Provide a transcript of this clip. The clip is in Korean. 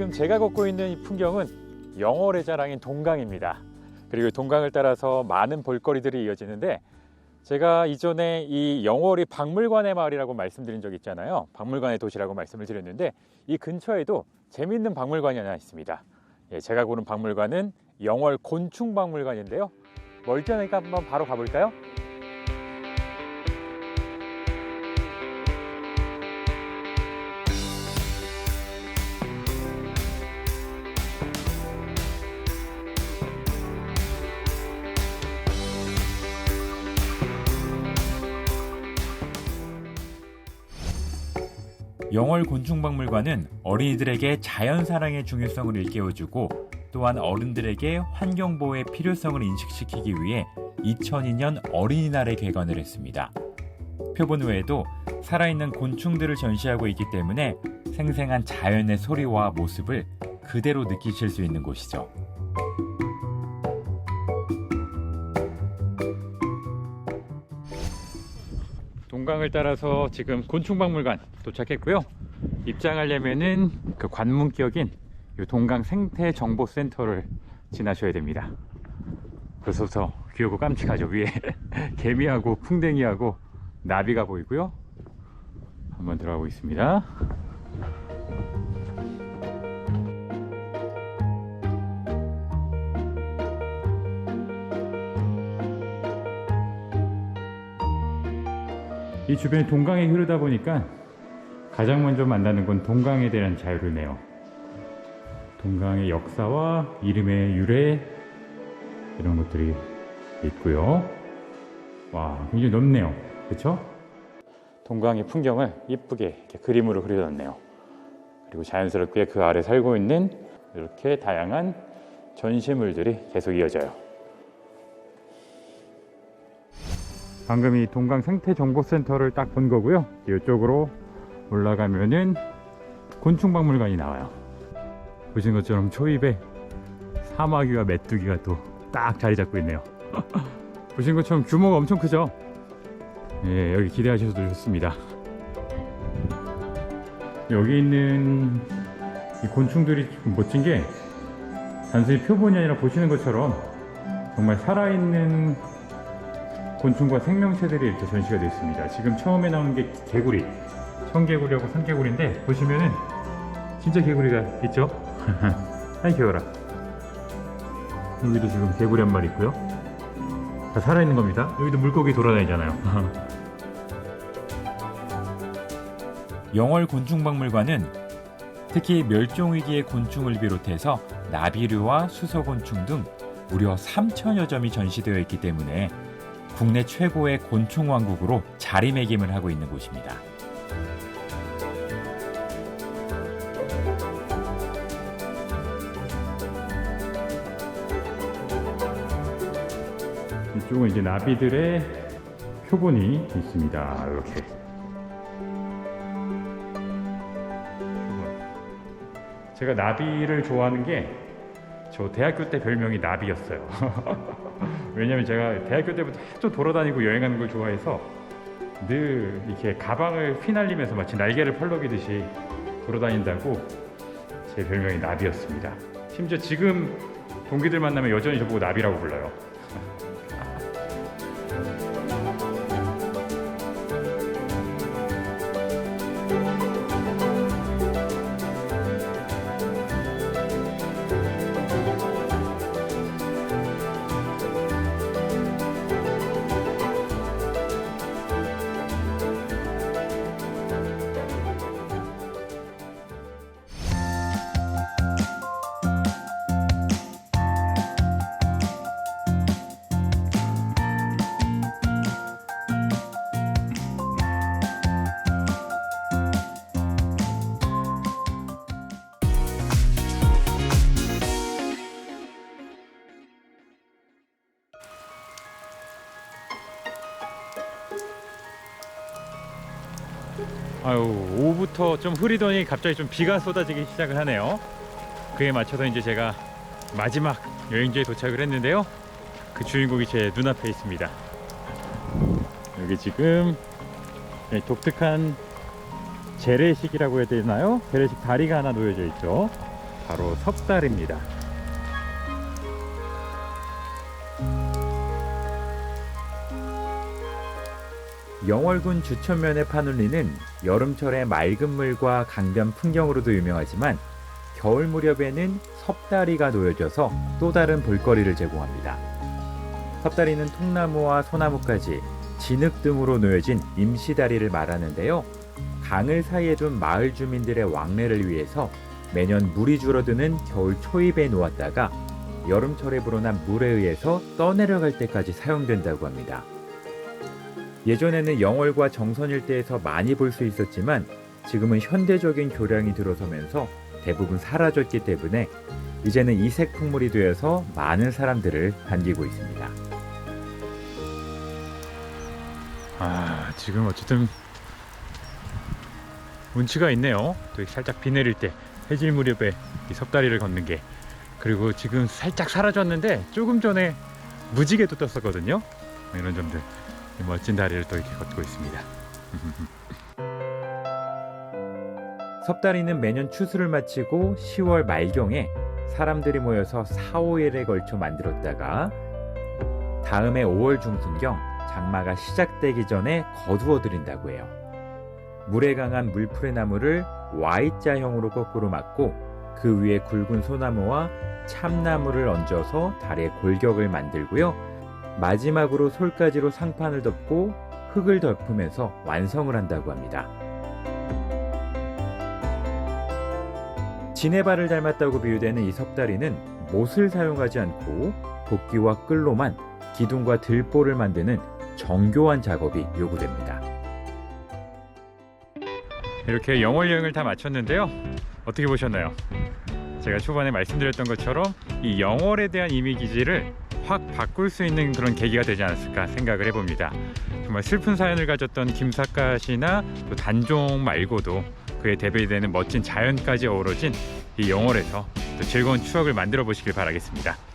지금 제가 걷고 있는 이 풍경은 영월의 자랑인 동강입니다. 그리고 동강을 따라서 많은 볼거리들이 이어지는데 제가 이전에 이 영월이 박물관의 마을이라고 말씀드린 적 있잖아요. 박물관의 도시라고 말씀을 드렸는데 이 근처에도 재밌는 박물관이 하나 있습니다. 예, 제가 고른 박물관은 영월 곤충박물관인데요. 멀지 않으니까 한번 바로 가볼까요? 영월 곤충박물관은 어린이들에게 자연 사랑의 중요성을 일깨워주고 또한 어른들에게 환경 보호의 필요성을 인식시키기 위해 2002년 어린이날에 개관을 했습니다. 표본 외에도 살아있는 곤충들을 전시하고 있기 때문에 생생한 자연의 소리와 모습을 그대로 느끼실 수 있는 곳이죠. 동강을 따라서 지금 곤충박물관 도착했고요. 입장하려면은 그 관문격인 이 동강 생태정보센터를 지나셔야 됩니다. 벌써부터 귀엽고 깜찍하죠. 위에 개미하고 풍뎅이하고 나비가 보이고요. 한번 들어가 보겠습니다. 이 주변에 동강이 흐르다 보니까 가장 먼저 만나는 건 동강에 대한 자유를네요. 동강의 역사와 이름의 유래 이런 것들이 있고요. 와, 굉장히 넓네요. 그렇죠? 동강의 풍경을 이쁘게 그림으로 그려놨네요. 그리고 자연스럽게 그 아래 살고 있는 이렇게 다양한 전시물들이 계속 이어져요. 방금 이 동강 생태정보센터를 딱 본 거고요. 이쪽으로 올라가면은 곤충박물관이 나와요. 보신 것처럼 초입에 사마귀와 메뚜기가 또 딱 자리 잡고 있네요. 보신 것처럼 규모가 엄청 크죠? 예, 여기 기대하셔도 좋습니다. 여기 있는 이 곤충들이 좀 멋진 게 단순히 표본이 아니라 보시는 것처럼 정말 살아있는 곤충과 생명체들이 이렇게 전시가 되어 있습니다. 지금 처음에 나온 게 개구리, 청개구리하고 산개구리인데 보시면은 진짜 개구리가 있죠? 아이 귀여워라. 여기도 지금 개구리 한 마리 있고요. 다 살아있는 겁니다. 여기도 물고기 돌아다니잖아요. 영월 곤충박물관은 특히 멸종위기의 곤충을 비롯해서 나비류와 수소곤충 등 무려 3천여 점이 전시되어 있기 때문에 국내 최고의 곤충 왕국으로 자리매김을 하고 있는 곳입니다. 이쪽은 이제 나비들의 표본이 있습니다. 이렇게. 제가 나비를 좋아하는 게 저 대학교 때 별명이 나비였어요. 왜냐면 제가 대학교 때부터 하도 돌아다니고 여행하는 걸 좋아해서 늘 이렇게 가방을 휘날리면서 마치 날개를 펄럭이듯이 돌아다닌다고 제 별명이 나비였습니다. 심지어 지금 동기들 만나면 여전히 저보고 나비라고 불러요. 아유 오후부터 좀 흐리더니 갑자기 좀 비가 쏟아지기 시작을 하네요. 그에 맞춰서 이제 제가 마지막 여행지에 도착을 했는데요. 그 주인공이 제 눈앞에 있습니다. 여기 지금 네, 독특한 재래식이라고 해야 되나요? 재래식 다리가 하나 놓여져 있죠. 바로 섭달입니다. 영월군 주천면의 파눌리는 여름철의 맑은 물과 강변 풍경으로도 유명하지만 겨울 무렵에는 섭다리가 놓여져서 또 다른 볼거리를 제공합니다. 섭다리는 통나무와 소나무까지 진흙 등으로 놓여진 임시다리를 말하는데요. 강을 사이에 둔 마을 주민들의 왕래를 위해서 매년 물이 줄어드는 겨울 초입에 놓았다가 여름철에 불어난 물에 의해서 떠내려갈 때까지 사용된다고 합니다. 예전에는 영월과 정선 일대에서 많이 볼 수 있었지만 지금은 현대적인 교량이 들어서면서 대부분 사라졌기 때문에 이제는 이색 풍물이 되어서 많은 사람들을 반기고 있습니다. 아 지금 어쨌든 운치가 있네요. 또 살짝 비 내릴 때 해질 무렵에 이 섭다리를 걷는 게 그리고 지금 살짝 사라졌는데 조금 전에 무지개도 떴었거든요. 이런 점들 이 멋진 다리를 또 이렇게 걷고 있습니다. 섭다리는 매년 추수를 마치고 10월 말경에 사람들이 모여서 4, 5일에 걸쳐 만들었다가 다음해 5월 중순경 장마가 시작되기 전에 거두어 드린다고 해요. 물에 강한 물풀의 나무를 Y자형으로 거꾸로 막고 그 위에 굵은 소나무와 참나무를 얹어서 다리에 골격을 만들고요. 마지막으로 솔가지로 상판을 덮고 흙을 덮으면서 완성을 한다고 합니다. 지네발을 닮았다고 비유되는 이 섭다리는 못을 사용하지 않고 도끼와 끌로만 기둥과 들보를 만드는 정교한 작업이 요구됩니다. 이렇게 영월 여행을 다 마쳤는데요. 어떻게 보셨나요? 제가 초반에 말씀드렸던 것처럼 이 영월에 대한 이미지를 확 바꿀 수 있는 그런 계기가 되지 않았을까 생각을 해봅니다. 정말 슬픈 사연을 가졌던 김삿갓 씨나 또 단종 말고도 그에 대비되는 멋진 자연까지 어우러진 이 영월에서 또 즐거운 추억을 만들어 보시길 바라겠습니다.